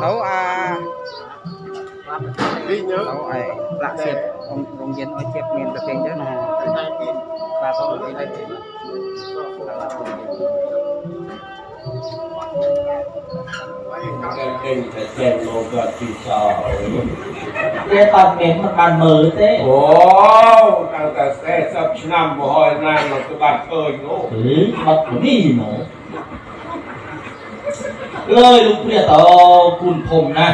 nấu à. Nấu à, dạ, lạ xịt ông ông dân nói chép miền tập tiền đó là ba tổ đi đây. Cái con miếng mà bạn mới thế. Ồ càng cả xe sắp năm mà hồi nay mà cái bạn khơi nữa. Ừ, bắt cái gì nữa เต้โอ้ตั้งแต่แซ่สับน้ำบ่อยนานเราก็บัดเอิญโอ้หรือมันก็นี่หนูเลยลูกเรียต่อคุณผมนะ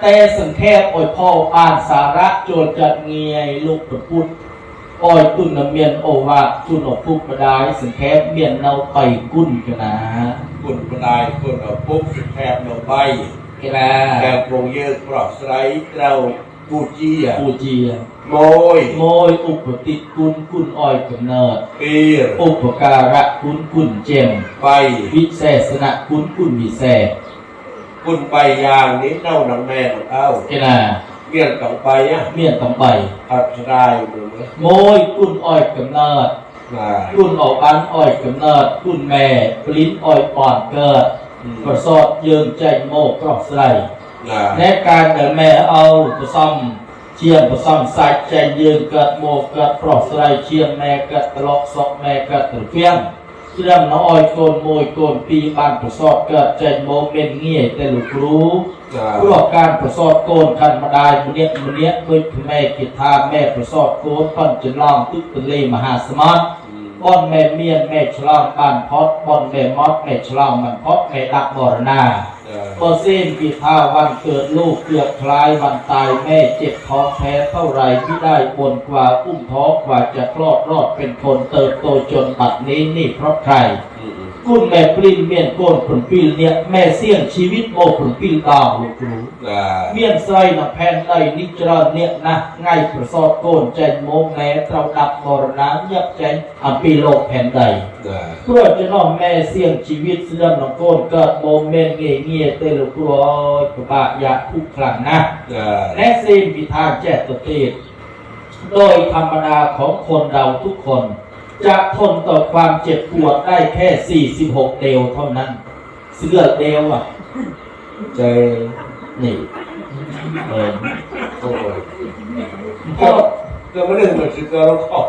แต่สังแคบอ่อยพ่ออ่านสาระโจทย์จัดเงียลูกประพุทธอ่อยตุนนำเมียนโอวาตุนออกทุกประดายสังแคบเมียนเนาไปกุ้นกันนะคุณปนายคุณเอาปุ๊บสิแทบเราใบแกนะแกโปรงเยอะปลอกไสรเรา ปูจีอะปูเจียโมยโมยอุปติกุลกุลอ้อยกำเนิดปีรอุปการะกุลกุลเจมไปวิเศษณะกุลกุลวิเศษคุณไปยางนี้เน่าหนังแม่ของเอาแกนะเมี่ยนต้องไปอะเมียนตำใบอับสรายมือไหมโมยกุลอ้อยกำเนิดมากุลออกอันอ้อยกำเนิดกุลแม่ปลิ้นอ้อยป่อนเกิดประสอดเยืองใจโมกกรอกใส่ มาในการเดินแม่เอาผสมเชียงผสมใส่ใจเยืองเกิดโมกเกิดกรอกใส่เชียงแม่เกิดตลอกซอกแม่เกิดตะเฟียงเรื่องน้อยโกนโมยโกนปีบ้านประสอดเกิดใจโมเม็นเงี้ยแต่ลูกรู้มาพวกการประสอดโกนกันมาได้มุเนี้ยมุเนี้ยด้วยแม่กิทาแม่ประสอดโกนปั้นจะล่องตึกทะเลมหาสมุทรป้อนแม่เมียนแม่ฉลองบ้านพอดป้อนแม่มอดแม่ฉลองมันพอดแม่ดักมรณา พอเส้นกีทาวันเกิดลูกเกือบคล้ายวันตายแม่เจ็บท้องแพ้เท่าไรที่ได้ปนกว่าอุ้มท้องกว่าจะคลอดรอดเป็นคนเติบโตจนบัดนี้นี่เพราะใคร กุนแม่ปรินเมียนโกนผลปิลเนี่ยแม่เสี่ยงชีวิตโมผลปิลดาวลูกรู้มาเมียนไส้นะแผ่นในนิจรเนี่ยนะไงประสอดโกนใจโมแม่เราดับมรณะเงียบใจอัมปีโลกแผ่นใดมาเพื่อจะน้องแม่เสี่ยงชีวิตเสื่อมน้องโกนเกิดโมเมนต์เงี้ยเงี้ยเตลุกรอยกบะยะทุกครั้งนะมาและเส้นพิธาแจกตัวเตดโดยธรรมดาของคนเราทุกคน จะทนต่อความเจ็บปวดได้แค่ 46 เดวเท่านั้น เสื้อเดวอะ ใจนี่เออโอ้ยก็ก็ไม่ได้เหมือนสิกเราเข้า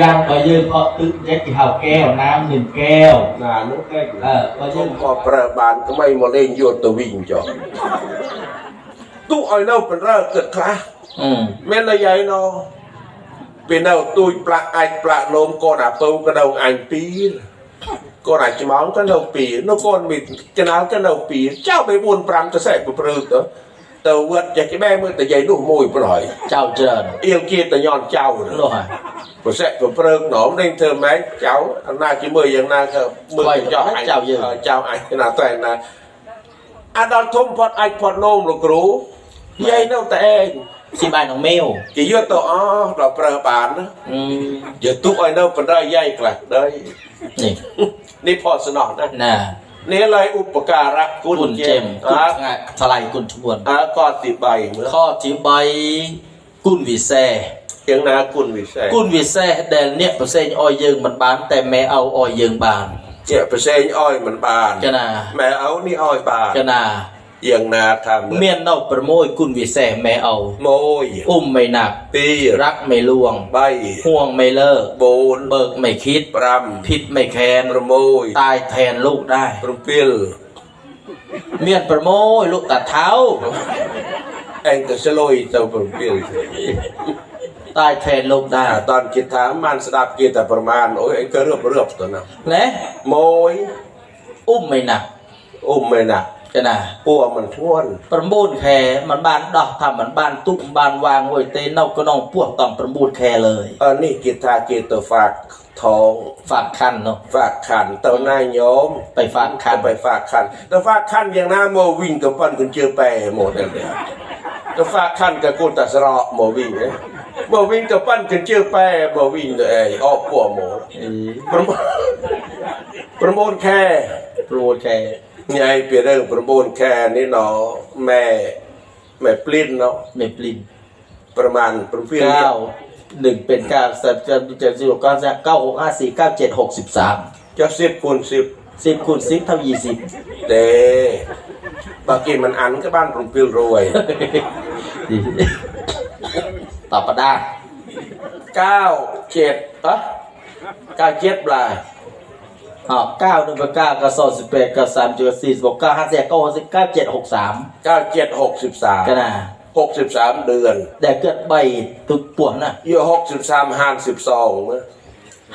ยังก็ยืนเพราะตึกแจ็คกี่หาวแก้วน้ำหนึ่งแก้วงานนู้นได้เออก็ผยืมนก็ประบานก็ไม่มาเล่นโยนตัววิ่งจอตู้อ้อยเน่าเป็นเรื่องเกิดคลาอืมแม่นระยายเนาะเป็นเน่าตุยปลาไอปลาโลมก่อนอะเปิงกระดองไอปีก่อนอะจะมองก็เน่าปีนกก่อนมีจะน้ำก็เน่าปีเจ้าไปบุญปรามจะแสบปลื้มเตอแต่วัดอยากจะแม่เมื่อแต่ใหญ่ดูมวยปล่อยเจ้าเពេលនៅទួយប្រាក់អាចប្រាក់លោមកូនអាពៅក៏នៅអញពីកូនអាចម៉ោងក៏នៅពីនៅកូនមានចំណាល់ក៏នៅពីចៅបី4 5ទៅសេប្រឹកទៅទៅវត្តចេះបែមើលតែយាយនោះមួយប្រយចៅច្រើនអៀលគៀតញ៉ាន់ចៅនោះហើយប្រសិទ្ធប្រព្រឹកណោមនឹងធ្វើម៉េចចៅអាណាជាមើលយ៉ាងណាទៅមើលចៅអញចៅយើងចៅអញណាតែណាអាដល់ធំផត់អាចផត់លោមលោកគ្រូយាយនៅតែឯង บเมื่อข้อที่ใบกุนวิเซเสียงนากุญวิเศษกุนวิเซแดนเนี่ยเปอร์เซ็นต์ออยเยิงมันบานแต่แม่เอาออยเยิงบานเจ้าเปอร์เซ็นต์อ้อยมันบานกะนาแม่เอานี่อ้อยบานกะนาเอียงนาทำเหมือนเมียนเนาประโมย กุนวิเซแม่เอาโมยอุ้มไม่หนักปีรักไม่ลวงใบห่วงไม่เลิกโบนเบิกไม่คิดปรผิดไม่แค้นำประโมยตายแทนลูกได้ประเปียลเมียนประโมยลูกตัดเท้าเองก็สลอยเจ้าประเปียลตายแทนลูกได้อ่าตอนกินถามมันสดับกินแต่ประมาณโอ้ยเองก็เรือบเรือบ ตัวนั้นและโมยอุ้มไม่หนักอุ้มไม่หนักกะนาปัวมันท้วนประมูลแคมันบานดอกทำมันบานตุ้มบานวางไว้เตนเอาก็น้องพวกต้องประมูลแคเลยอันนี้กินทากินตัวฝากทองฝากคันเนาะฝากขันเต้านายโยมไปฝากคันไปฝากขันแต่ฝากขันอย่างน้าโมวิ่งกับปั้นคุณเจอแปรหมดนั่นเลยแต่ฝากขันกับกุตัสระโมวิ่งเนี่ยโมวิ่งกับปั้นคุณเจอแปรโมวิ่งเลยไอ้ออกปัวโมเออประมวลประมวลแค่ประมูลแคไงเปลี่ยนเรื่องประมวลแค่ นี่เนาะแม่แม่ปลิ้นเนาะไม่ปลินประมาณประมาณเก้าหนึ่งเป็นเก้าสิบเจ็ดสิบเก้าเก้าหกห้าสี่เก้าเจ็ดหกสิบสามจะสิบคูณสิบสิบคูณสิบเท่ายี่สิบเดบางทีมันอันก็บ้านปรุงปิลรวยตอบมาได้เก้าเจ็ดเอะเก้าเจ็ดปลา อ๋อเก้าหนึ่งกับเก้ากับสองสิบแปดกับสามจุดสี่สิบหกเก้าห้าสิบเก้าหกสิบเก้าเจ็ดหกสามเก้าเจ็ดหกสิบสามก็น่ะหกสิบสามเดือน แต่เกิดใบตุกป่วนน่ะยี่หกสิบสามห้าสิบสองมั้ย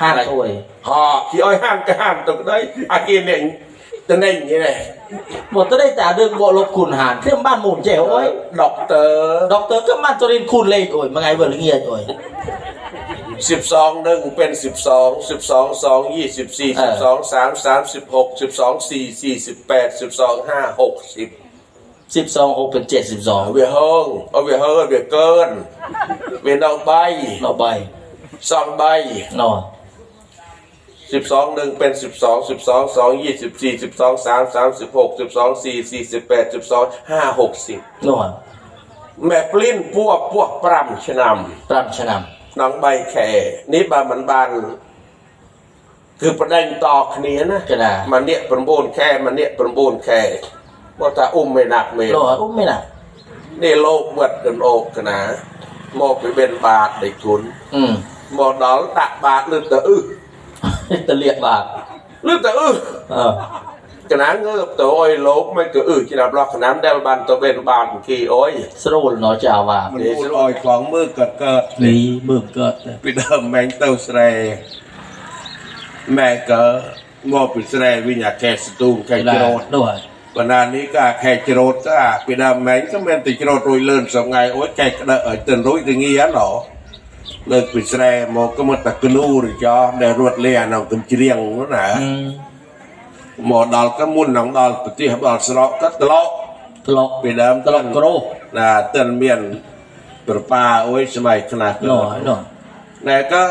ห้าตัวฮอที่อ้อยห้ามก็ห้ามตรงได้อากินเนี่ยจะเน่งอย่างนี้เลยหมดจะได้แต่เรื่องโบลบคุณหารเครื่องบ้านหมุนเจ๋วโอ้ยด็อกเตอร์ด็อกเตอร์ก็มันจรินคุณเลยโอ้ยมาไงเบอร์เงียโอ้ย สิบสองหนึ่งเป็นสิบสองสิบสองสองยี่สิบสี่เอสิบสอองสามสามสิบหกสิบสองสี่สี่สิบแปดสิบสองห้าหกสิบสิบสองหกเป็นเจ็ดสิบสองเอาเวียห้องเอาเวียเฮิร์เวียเกินเวียนเอาใบต่อใบสองใบนอสิบสองหนึ่งเป็นสิบสองสิบสองสองยี่สิบสี่สิบสองสามสามสิบหกสิบสองสี่สี่สิบแปดสิบสองห้าหกสิบนอแม่ปลิ้นพวกพวกปรำชะนำปรำชะนน้ ក្នុង3ខែនេះបើមិនបានគឺប្រដេញតគ្នាណាចាម្នាក់9ខែម្នាក់9ខែបើថាអ៊ុំមេណាក់មេលោអ៊ុំមេណាក់នេះលោកវត្តដំអូកកណាមកពីបិណ្ឌបាតដេគុណមកដល់ដាក់បាតលើតើអ៊ឹទៅលាកបាតលើតើអ៊ឹ កណាងើបទៅអុយលោកមិនក៏អឺជាប្លោះកណាំដែលបានទៅវិញបានពិធីអុយស្រួលណោះចាវាមិនអុយខ្លងមើលកើតកើតនេះមើលកើតពីដើមម៉ែងទៅស្រែម៉ែក៏មកពីស្រែវិញអាកែស្ទូកែច្រោតនោះហើយបណ្ណានេះក៏ខែច្រូតអាពីដើមម៉ែងក៏មានតែច្រូតរួយលឿនសងៃអួយខែក្តើឲ្យទៅរួយទៅងាណោលើកពីស្រែមកក៏មកតែគនូរចោះដែលរត់លានៅទំជ្រៀងនោះណា មកដល់ក៏មុននឹងដល់ប្រទេសដល់ស្រុកក៏ត្រឡោកត្រឡោកពីដើមត្រឡោកក្រោណាទិនមានប្រប៉ាអុយសម័យខ្លះនោះនោះណែក៏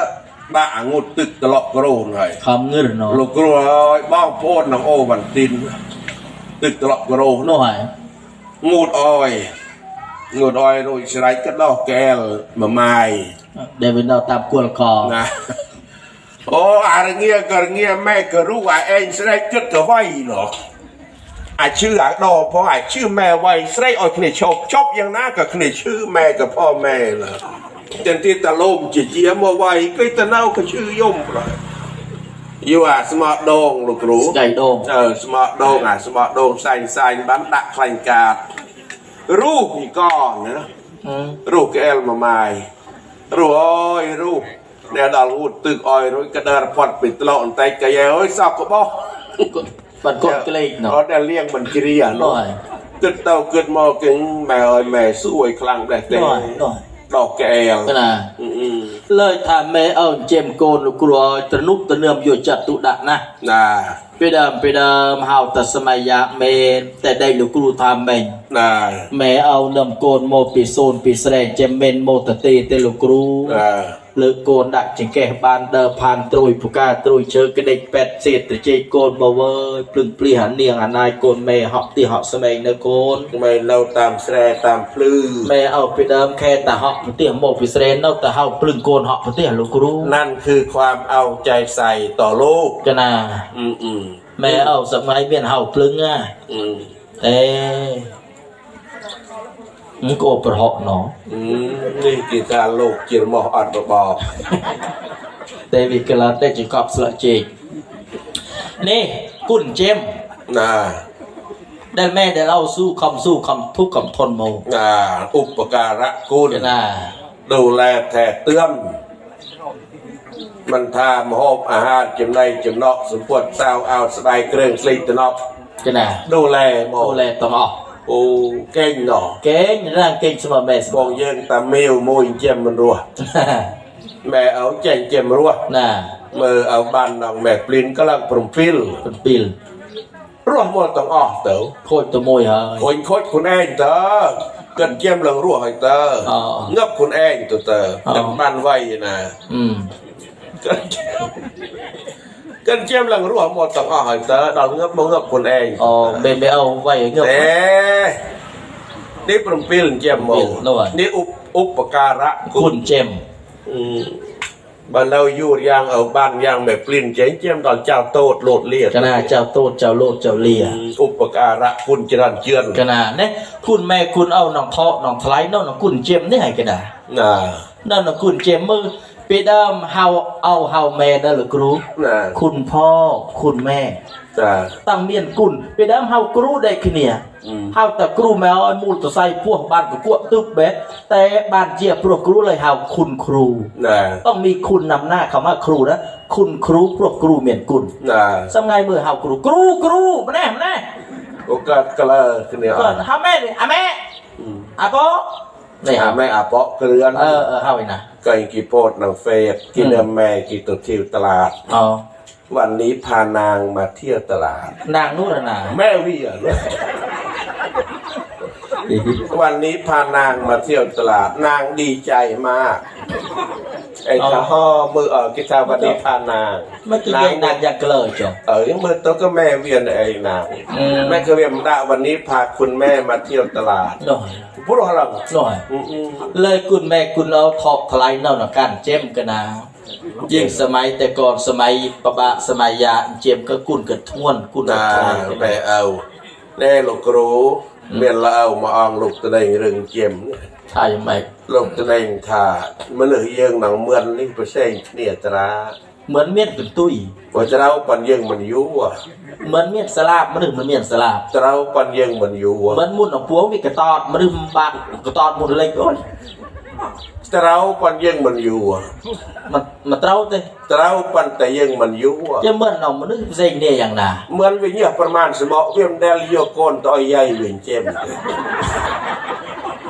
ដាក់អាងុតទឹកត្រឡោកក្រោហើយខំងើណោលោកគ្រូឲ្យបងប្អូននឹងអូវ៉ាន់ទីនទឹកត្រឡោកក្រោនោះហើយងូតអយងូតអយរួចស្រេចក៏ដោះកែលមួយម៉ាយដែលវាដល់តាមគល់កណា អូអារងាករងាម៉ែក៏រូអាឯងស្រែកជិតទៅវៃណោះអាជឿអាដរផងអាជឿម៉ែវៃស្រែកឲ្យគ្នាឈប់ចប់យ៉ាងណាក៏គ្នាឈឺម៉ែក៏ផងម៉ែឡាទាំងទីតលោមជាជាមកវៃគេទៅណៅក៏ឈឺយំប្រយូអាស្មោដងលោកគ្រូស្ដៃដងអឺស្មោដងអាស្មោដងផ្សែងផ្សែងបានដាក់ខ្លាញ់កាតរូបពីកណារូបកែលមួយម៉ាយរូបអើយរូប ដែលដល់ងូតទឹកអោយរួចក៏ដើរផាត់ពីត្លោបន្តែកៃអើយសោះក្បោះបាត់គាត់ក្លេកណោះអត់តែលៀងមិនជ្រានោះគិតទៅគិតមកគេម៉ែអើយម៉ែសួយខ្លាំងដែរទេដកកែលណាលើកថាម៉ែអូនចេមកូនលោកគ្រូត្រនុបត្រនឹមយកចិត្តទុដាក់ណាស់ណាពីដើមពីដើមហៅតសមយាមេតែដេកលោកគ្រូថាមិញណាម៉ែអូននឹមកូនមកពីសូនពីស្រែចេមមិនមកតទេទេលោកគ្រូណា าไหวก็ตะเน่าก็ชื่อย่อมเลยอยู่อ่ะสมาร์ทโดงลูกรู้ ไก่โดง เออสมาร์ทโดงอ่ะสมาร์ทโดงใส่ใส่บันดักคลังกาดรูปนี่ก้อนนะ อืม รูปแกเอลมาไม้รูปอ้อยรูปแนวดาวรูดตึกอ้อยรูปกระดาษพอดปิดตลอดแต่กะยอ้อยสอบก็บอก ปันกดเกลีกเนาะ เอาแต่เลี้ยงมันกิริยา หน่ เนาะ อย กึดเต้ากึดมอกิงแม่อ้อยแม่สวยคลังแต่ ห เต็ น่อยหน่อย ดอกแกเอล ก็น่ะ อืม เลยถามแม่เอาเจมโกนลูกกลัวตระนุกตระเนือมอยู่จัดตุดะนะ ๆน่ะ ไปเดิมไปเดิมเฮาแต่สมัยยะเมนแต่ได้ลูกกรูทำเมน น่ะ แม่เอาเนมโกนโมปิโซนปิแสดงเจมเมนโมตะเตเตลูกกรู น่ะ เลือกโกนดักจึงแก่บานเดิมผ่านตรุยผู้กาตรุยเชิญกระเด็กแปดเศษตะเจโกนบ่เวยปลึงปลีหันเนียงหันนายโกนแม่เหาะที่เหาะสมัยเนโกน ทำไมเราตามแสรตามพลื้อ แม่เอาไปเดิมแค่แต่เหาะเตียงโมปิเสดงเนาแต่เฮาปลึงโกนเหาะเตียงลูกกรู นั่นคือความเอาใจใส่ต่อลูก ก็น่า อืมอืม แม่เอาสมัยเบีย นเฮาปลึงอ่ะ อืม เอ้มึงโกประเหาะเนาะ อืมนี่คือการโลกจิรมออัดบอบ แต่วิกลาได้จึงกอบสละเจกนี่กุ่นเจม น่ะ ได้แม่ได้เล่าสู้คำสู้คำทุกข์คำทนโม น่ะอุปการะคุณ ก็น่า ดูแลแท้เตื้อมมันทามหอบอาหารจำในจำเนอกสมควรเศร้าเ អូកេងណោះកេងរាកេងស្មមែស្មបងយើងតាមាវមួយចិញ្ចឹមមិនរស់ម៉ែអោចេញចិញ្ចឹមរស់ណាមើលអោបានដល់ម៉ែព្លីនក្លាក់7 7រស់មកទាំងអស់ទៅខូចទៅមួយហើយខូចខូចខ្លួនឯងតើគិតចិញ្ចឹមឡើងរស់ហើយតើងឹបខ្លួនឯងទៅតើតែបានវ័យណា កិនជៀមឡើងរស់មកទាំងអស់ហើយតើដល់ងឹបមកងឹបខ្លួនឯងអូបេបេអូវៃងឹបទេនេះ7ជៀមមកនេះឧបការៈគុណជៀមបើនៅយូរយ៉ាងអើបានយ៉ាងមិនព្រៀនចេញជាមដល់ចៅតូតលោតលាកណាចៅតូតចៅលោតចៅលាឧបការៈគុណច្រើនជឿនកណានេះគុណម៉ែគុណអោនងថោនងថ្លៃនោះនងគុណជាមនេះហើយកណាណានៅនងគុណជាមមើល คนเองอ๋อเบนไปเอาไว้เงือบแต่นี่ปรุงปิลเจมโมปรุงปิ่นด้วยนี่อุปอุปการะคุณเจมอืมบ้านเราอยู่อย่างเอาบ้านอย่างแบบปลิ้นเจ๊งเจียมตอนเจ้าโตดโลดเลียดกนาเจ้าโตดเจ้าโลดเจ้าเลียอุปการะคุณจรันเจือนกนาเนี่ยคุณแม่คุณเอาน้องเทาะน้องทลายน้องน้องกุนเจยมนี่ให้กนาน่ะนั่นน้องกุนเจยมมือไปเดิมเฮาเอาเฮาแม่นั่นหรือครูน่ะคุณพ่อคุณแม่จ้ะตั้งเมียนกุนไปเดิมเฮากรูได้ขี้เนี่ยอืมเฮาแต่ครูแมวไอ้มูลตัวใส่พวกบ้านกับพวกตึกเบะแต่บ้านเจียพวกครูเลยเฮาคุณครูน่ะต้องมีคุณนำหน้าคำว่าครูนะคุณครูพวกครูเมียนกุนน่ะสมัยมือเฮาครูครูครูมาแน่มาแน่โอกาสกระขึ้นเนี่ยก่อนเฮาแม่ดิอะแม่อืมอะโปนี่หาฮะแม่อาเปาะเกลือนเออเออเฮาไอ้นะก็ยังกี่โพดนางเฟสกินเนื้อแม่กี่ตัวเที่ยวตลาดอ๋อวันนี้พานางมาเที่ยวตลาด นางนู่นน่ะนะแม่เวียเลยวันนี้พานางมาเที่ยวตลาด นางดีใจมากไอ้ข้าห่อมือเออกิจาวันนี้พานางไม่กี่ยัยนางอยากเลยจ้ะเออยังมือโตก็แม่เวียนไอ้นางอืมแม่ก็เวียนได้วันนี้พาคุณแม่มาเที่ยวตลาดหน่อย พูดอะไรหน่อยอืมอืมเลยคุณแม่คุณเอาทอกทลายเน่าหนักการเจมกันนะยิ่งสมัยแต่ก่อนสมัยปะบะสมัยยาเจมก็กุนกันทวนกุนกันนาทลายกันแม่เอาแน่ลูกรู้เมียนละเอามาอองลูกตะเดงเรื่องเจียมใช่ไหมลูกตะเดงท่ามันเหลือเยิงหนังเมือนนี่เปอร์เซ็นต์เนี่ยตรา មិនមានកន្ទុយបើត្រូវប៉ុនយើងមិនយូរមិនមានស្លាប់មនុស្សមិនមានស្លាប់ត្រូវប៉ុនយើងមិនយូរមិនមុនអំពងវាកតតមនុស្សមិនបានកតតមុនលេខអូនត្រូវប៉ុនយើងមិនយូរមិនមិនត្រូវទេត្រូវប៉ុន្តែយើងមិនយូរជាមិនអមនុស្សផ្សេងគ្នាយ៉ាងណាមិនវិញ្ញាប្រមាណសមោកវាមិនដែលយកកូនតឲ្យយាយវិញជាមិន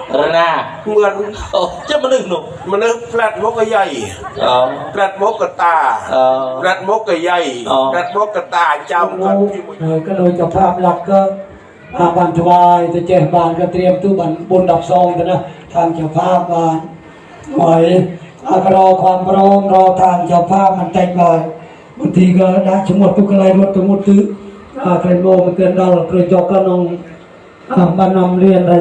งมันอยู่อะจะเหมือนเรามันนึกเซ็งเนี่ยอย่างน่ะเหมือนวิญญาประมาณสมอเวียมเดลโยโกนต่อยใหญ่เวียนเจมระนาเหมือนโอ้จะมานึกหนุ่มมันนึกแฟลตมกกะใหญ่อ๋อ แฟลตมกกะตาเออแฟลตมกกะใหญ่อ๋อ แฟลตมกกะตาจำกันที่มันเออก็โดยเจ้าภาพหลักก็อาบานถวายจะเจบานก็เตรียมตู้บันบนดับซองกันนะทางเจ้าภาพบานหอยอากรอความพร้อมรอทางเจ้าภาพมันแต่งบานบางทีก็ได้ชมดทุกอะไรรถทุกมุดตื้ออาใครโมมันเกินเราโดยเจอกก็นองอ่าบานนำเรียนอะไร